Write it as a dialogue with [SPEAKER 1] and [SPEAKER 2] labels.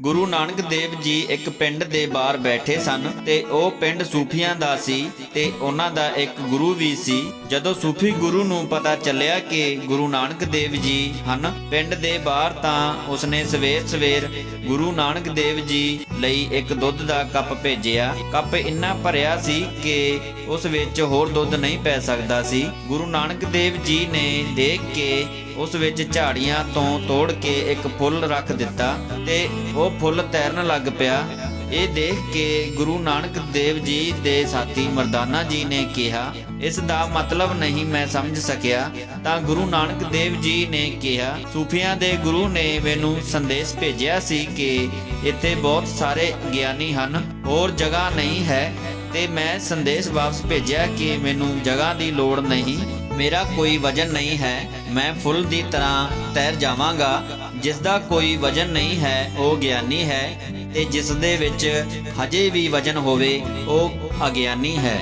[SPEAKER 1] ਗੁਰੂ ਨਾਨਕ ਦੇਵ ਜੀ ਇੱਕ ਪਿੰਡ ਦੇ ਬਾਹਰ ਬੈਠੇ ਸਨ ਤੇ ਉਹ ਪਿੰਡ ਸੂਫੀਆਂ ਦਾ ਸੀ ਤੇ ਉਹਨਾਂ ਦਾ ਇੱਕ ਗੁਰੂ ਵੀ ਸੀ। ਜਦੋਂ ਸੂਫੀ ਗੁਰੂ ਨੂੰ ਪਤਾ ਚੱਲਿਆ ਕਿ ਗੁਰੂ ਨਾਨਕ ਦੇਵ ਜੀ ਹਨ ਪਿੰਡ ਦੇ ਬਾਹਰ ਤਾਂ ਉਸਨੇ ਸਵੇਰ ਸਵੇਰ ਗੁਰੂ ਨਾਨਕ ਦੇਵ ਜੀ ਲਈ ਇੱਕ ਦੁੱਧ ਦਾ ਕੱਪ ਭੇਜਿਆ। ਕੱਪ ਇੰਨਾ ਭਰਿਆ ਸੀ ਕਿ ਉਸ ਵਿੱਚ ਹੋਰ ਦੁੱਧ ਨਹੀਂ ਪੈ ਸਕਦਾ ਸੀ। ਗੁਰੂ ਨਾਨਕ ਦੇਵ ਜੀ ਨੇ ਦੇਖ ਕੇ ਉਸ ਵਿੱਚ ਝਾੜੀਆਂ ਤੋਂ ਤੋੜ ਕੇ ਇੱਕ ਫੁੱਲ ਰੱਖ ਦਿੱਤਾ ਤੇ ਉਹ ਫੁੱਲ ਤੈਰਨ ਲੱਗ ਪਿਆ। ਇਹ ਦੇਖ ਕੇ ਗੁਰੂ ਨਾਨਕ ਦੇਵ ਜੀ ਦੇ ਸਾਥੀ ਮਰਦਾਨਾ ਜੀ ਨੇ ਕਿਹਾ, ਇਸ ਦਾ ਮਤਲਬ ਨਹੀਂ ਮੈਂ ਸਮਝ ਸਕਿਆ। ਤਾਂ ਗੁਰੂ ਨਾਨਕ ਦੇਵ ਜੀ ਨੇ ਕਿਹਾ, ਸੂਫੀਆਂ ਦੇ ਗੁਰੂ ਨੇ ਮੈਨੂੰ ਸੰਦੇਸ਼ ਭੇਜਿਆ ਸੀ ਕਿ ਇੱਥੇ ਬਹੁਤ ਸਾਰੇ ਗਿਆਨੀ ਹਨ, ਹੋਰ ਜਗ੍ਹਾ ਨਹੀਂ ਹੈ ਤੇ ਮੈਂ ਸੰਦੇਸ਼ ਵਾਪਸ ਭੇਜਿਆ ਕਿ ਮੈਨੂੰ ਜਗ੍ਹਾ ਦੀ ਲੋੜ ਨਹੀਂ। ਮੇਰਾ ਕੋਈ ਵਜਨ ਨਹੀਂ ਹੈ, ਮੈਂ ਫੁੱਲ ਦੀ ਤਰ੍ਹਾਂ ਤੈਰ ਜਾਵਾਂਗਾ। ਜਿਸ ਦਾ ਕੋਈ ਵਜਨ ਨਹੀਂ ਹੈ, ਉਹ ਗਿਆਨੀ ਹੈ ਤੇ ਜਿਸ ਦੇ ਵਿੱਚ ਹਜੇ ਵੀ ਵਜਨ ਹੋਵੇ, ਉਹ ਅਗਿਆਨੀ ਹੈ।